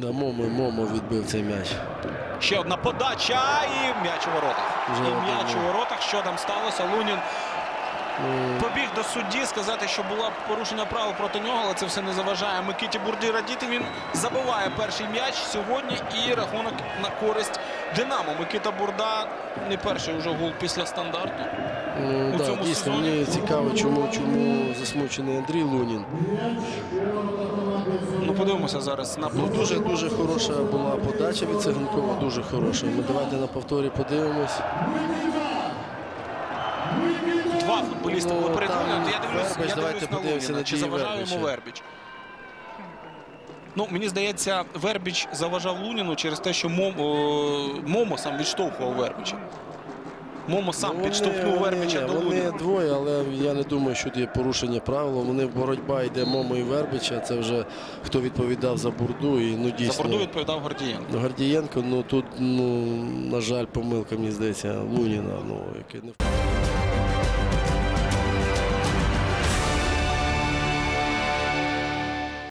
Да, Момо, Момо відбив цей м'яч. Ще одна подача і м'яч у воротах. Вже і м'яч у воротах. Що там сталося? Лунін Ну, побіг до судді сказати, що було порушення правил проти нього, але це все не заважає Микиті Бурді радіти. Він забиває перший м'яч сьогодні і рахунок на користь Динамо. Микита Бурда не перший уже гол після стандарту. ну, у да, цьому дійсно, сезоні. мені цікаво, чому, чому засмучений Андрій Лунін. Ну подивимося зараз на Ну, дуже дуже хороша була подача від Циганкова, дуже хороша. Ми давайте на повторі подивимось. Два футболісти Ну, були перед там Я дивлюсь, Вербич, я давайте дивлюсь на подивимося Луніна. на Чи дії заважає йому Вербича. Вербіч? Ну, мені здається, Вербіч заважав Луніну через те, що Мом, о, Момо сам відштовхував Вербіча. Момо сам вони, підштовхнув Вербича до до Вони двоє, але я не думаю, що є порушення правил. Вони боротьба йде Момо і Вербича. Це вже хто відповідав за бурду. І ну За бурду відповідав Гордієнко. Ну, Гордієнко, ну тут, ну, на жаль, помилка, мені здається, Луніна. Ну, яке не